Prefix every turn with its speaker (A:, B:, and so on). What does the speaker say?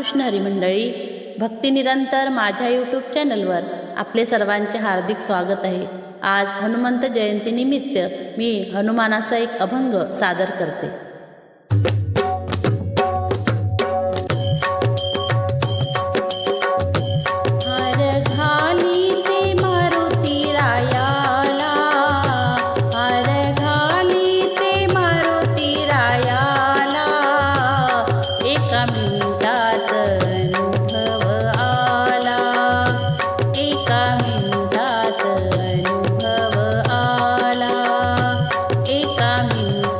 A: कृष्ण हरी मंडळी भक्ती निरंतर माझ्या यूट्यूब चॅनलवर आपले सर्वांचे हार्दिक स्वागत आहे. आज हनुमंत जयंतीनिमित्त मी हनुमानाचा एक अभंग सादर करते. 你。